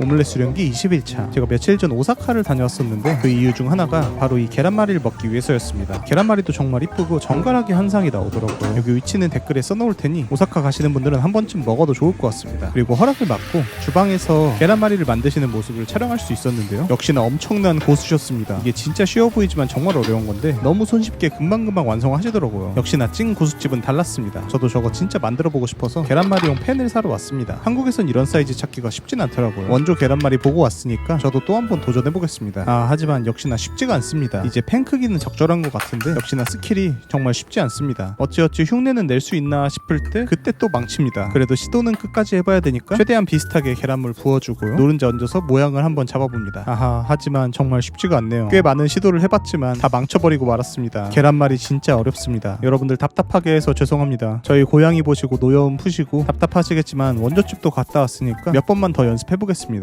오믈렛 수령기 21차. 제가 며칠 전 오사카를 다녀왔었는데 그 이유 중 하나가 바로 이 계란말이를 먹기 위해서였습니다. 계란말이도 정말 이쁘고 정갈하게 한 상이 나오더라고요. 여기 위치는 댓글에 써놓을 테니 오사카 가시는 분들은 한 번쯤 먹어도 좋을 것 같습니다. 그리고 허락을 받고 주방에서 계란말이를 만드시는 모습을 촬영할 수 있었는데요. 역시나 엄청난 고수셨습니다. 이게 진짜 쉬워 보이지만 정말 어려운 건데 너무 손쉽게 금방금방 완성하시더라고요. 역시나 찐 고수집은 달랐습니다. 저도 저거 진짜 만들어 보고 싶어서 계란말이용 팬을 사러 왔습니다. 한국에선 이런 사이즈 찾기가 쉽진 않더라고요 원조 계란말이 보고 왔으니까 저도 또 한 번 도전해보겠습니다. 아 하지만 역시나 쉽지가 않습니다. 이제 팬 크기는 적절한 것 같은데 역시나 스킬이 정말 쉽지 않습니다. 어찌어찌 흉내는 낼 수 있나 싶을 때 그때 또 망칩니다. 그래도 시도는 끝까지 해봐야 되니까 최대한 비슷하게 계란물 부어주고요. 노른자 얹어서 모양을 한번 잡아봅니다. 아하 하지만 정말 쉽지가 않네요. 꽤 많은 시도를 해봤지만 다 망쳐버리고 말았습니다. 계란말이 진짜 어렵습니다. 여러분들 답답하게 해서 죄송합니다. 저희 고양이 보시고 노여움 푸시고 답답하시겠지만 원조집도 갔다 왔으니까 몇 번만 더 연습해보겠습니다